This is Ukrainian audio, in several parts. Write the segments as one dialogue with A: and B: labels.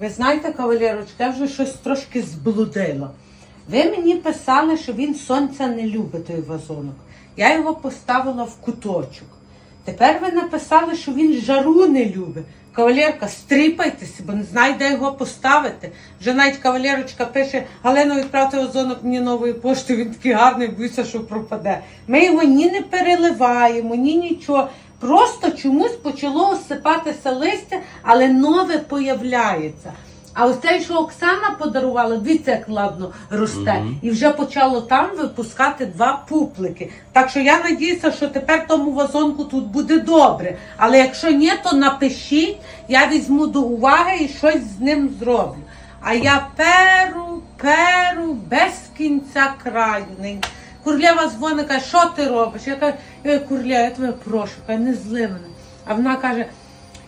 A: Ви знаєте, кавалерочка, я вже щось трошки зблудила. Ви мені писали, що він сонця не любить той вазонок. Я його поставила в куточок. Тепер ви написали, що він жару не любить. Кавалерка, стріпайтеся, бо не знаю, де його поставити. Вже навіть кавалерочка пише, Галина, відправте вазонок мені нової пошти, він такий гарний, боюся, що пропаде. Ми його ні не переливаємо, ні нічого. Просто чомусь почало осипатися листя, але нове появляється. А ось цей, що Оксана подарувала, дивіться, як ладно росте. І вже почало там випускати два пуплики. Так що я надіюся, що тепер тому вазонку тут буде добре. Але якщо ні, то напишіть, я візьму до уваги і щось з ним зроблю. А я перу, перу без кінця краю. Курлєва дзвонить, каже, що ти робиш? Я кажу, «Ой, Курля, я тебе прошу, каже, не зли мене. А вона каже,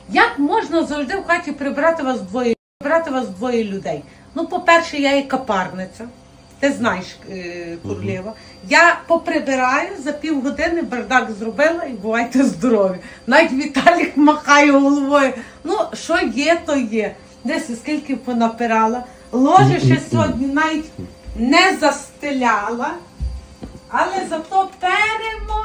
A: як можна завжди в хаті прибрати вас двоє, прибрати вас двоє людей? Ну, по-перше, я є капарниця. Ти знаєш, е, Курлєва. Я поприбираю за півгодини бардак зробила і бувайте здорові. Навіть Віталік махає головою. Ну, що є, то є. Десь скільки понапирала. Ложе ще сьогодні навіть не застеляла. Але зато перемо,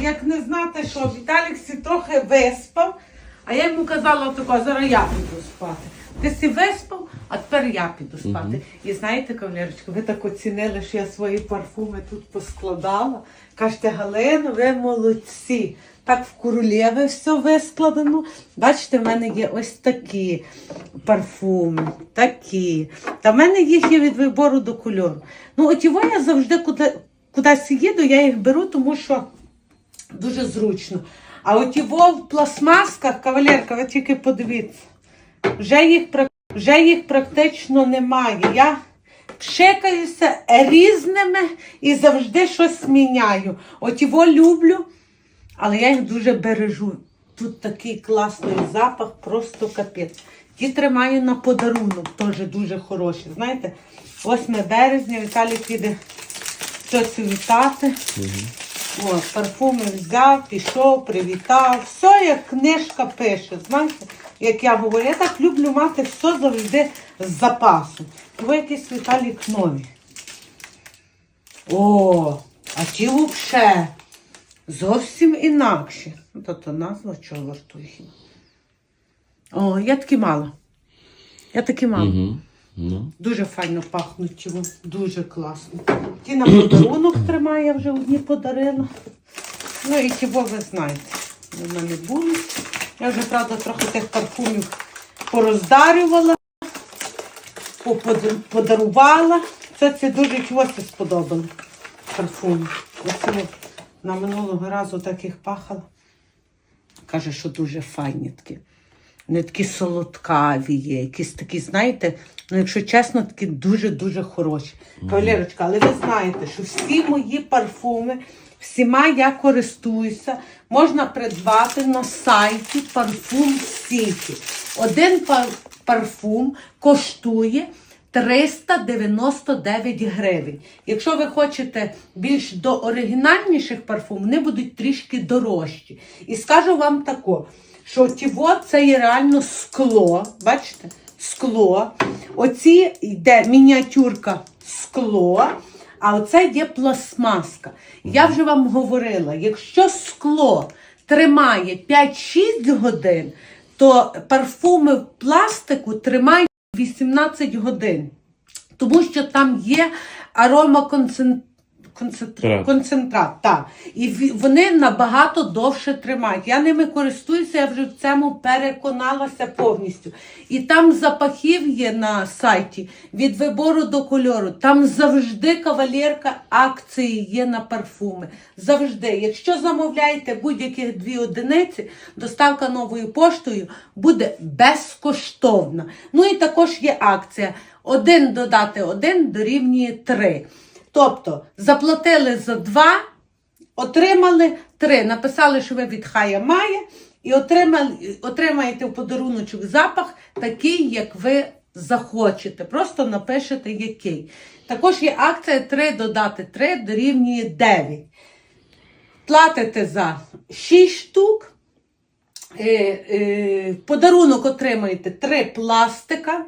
A: як не знати, що Віталік сі трохи виспав, а я йому казала тако, зараз я піду спати. Ти сі виспав, а тепер я піду спати. І знаєте, кавалерочка, ви так оцінили, що я свої парфуми тут поскладала. Кажете, Галина, ви молодці. Так в королєві все вискладено. Бачите, в мене є ось такі парфуми, такі. Та в мене їх є від вибору до кольору. Ну, от його я завжди куди, кудись їду, я їх беру, тому що дуже зручно. А от його в пластмасках, кавалерка, ви тільки подивіться, вже їх, вже їх практично немає. Я пшикаюся різними і завжди щось міняю. От його люблю, але я їх дуже бережу. Тут такий класний запах, просто капець. Ті тримаю на подарунок, теж дуже хороші. Знаєте, 8 березня Віталій піде цьоцю вітати. О, парфуми взяв, пішов, привітав. Все, як книжка пише. Знаєте, як я говорю, я так люблю мати все завжди з запасу. Ви якісь Віталік нові. О, а ті взагалі зовсім інакші. Ну, То то назва чого вартує. О, я такі мала. Я такі мала.
B: Угу. Ну.
A: Дуже файно пахнуть ті, дуже класно. Ті на подарунок тримаю, я вже одні подарила. Ну і во, ви знаєте, в мене були. Я вже, правда, трохи тих парфумів пороздарювала, подарувала. Це ці дуже чогось сподобали парфуми. Оце на минулого разу таких пахала. Каже, що дуже файні такі. Не такі солодкаві є, якісь такі, знаєте, ну, якщо чесно, такі дуже-дуже хороші. Кавалерочка, але ви знаєте, що всі мої парфуми, всіма я користуюся, можна придбати на сайті парфум Сіті. Один парфум коштує 399 гривень. Якщо ви хочете більш до оригінальніших парфум, вони будуть трішки дорожчі. І скажу вам тако, що тіво це є реально скло. Бачите? Скло. Оці йде мініатюрка скло, а оце є пластмаска. Я вже вам говорила, якщо скло тримає 5-6 годин, то парфуми в пластику тримають 18 годин. Тому що там є аромаконцентрат.
B: Так.
A: Концентрат, так. І вони набагато довше тримають. Я ними користуюся, я вже в цьому переконалася повністю. І там запахів є на сайті від вибору до кольору. Там завжди кавалерка акції є на парфуми. Завжди. Якщо замовляєте будь-яких дві одиниці, доставка новою поштою буде безкоштовна. Ну і також є акція. Один додати один дорівнює три. Тобто заплатили за два, отримали три. Написали, що ви від Хая Має, і отримали, отримаєте в подаруночок запах такий, як ви захочете. Просто напишете який. Також є акція 3 додати 3 дорівнює 9. Платите за 6 штук, е, е, подарунок отримаєте три пластика,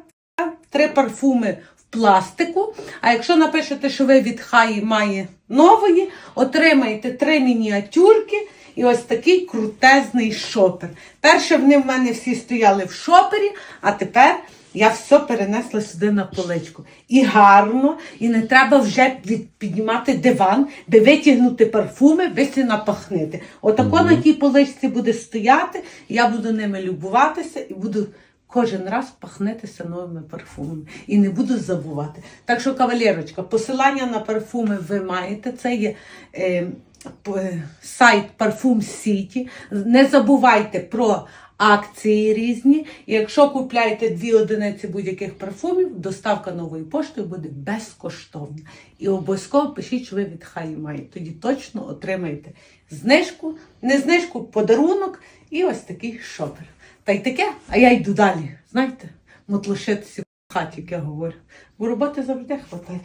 A: три парфуми в пластику. А якщо напишете, що ви від Хаї має нової, отримаєте три мініатюрки і ось такий крутезний шопер. Перше вони в мене всі стояли в шопері, а тепер я все перенесла сюди на поличку. І гарно, і не треба вже піднімати диван, де витягнути парфуми, ви си напахнити. Отако на тій поличці буде стояти, я буду ними любуватися і буду кожен раз пахнетеся новими парфумами. І не буду забувати. Так що, кавалерочка, посилання на парфуми ви маєте. Це є. Е, Сайт Парфум Сіті. Не забувайте про акції різні. І якщо купляєте дві одиниці будь-яких парфумів, доставка новою поштою буде безкоштовна. І обов'язково пишіть, що ви від хаї маєте. Тоді точно отримаєте знижку, не знижку, подарунок і ось такий шопер. Та й таке, а я йду далі. Знаєте, мотлошитися в хаті, як я говорю. Бо роботи завжди хватає.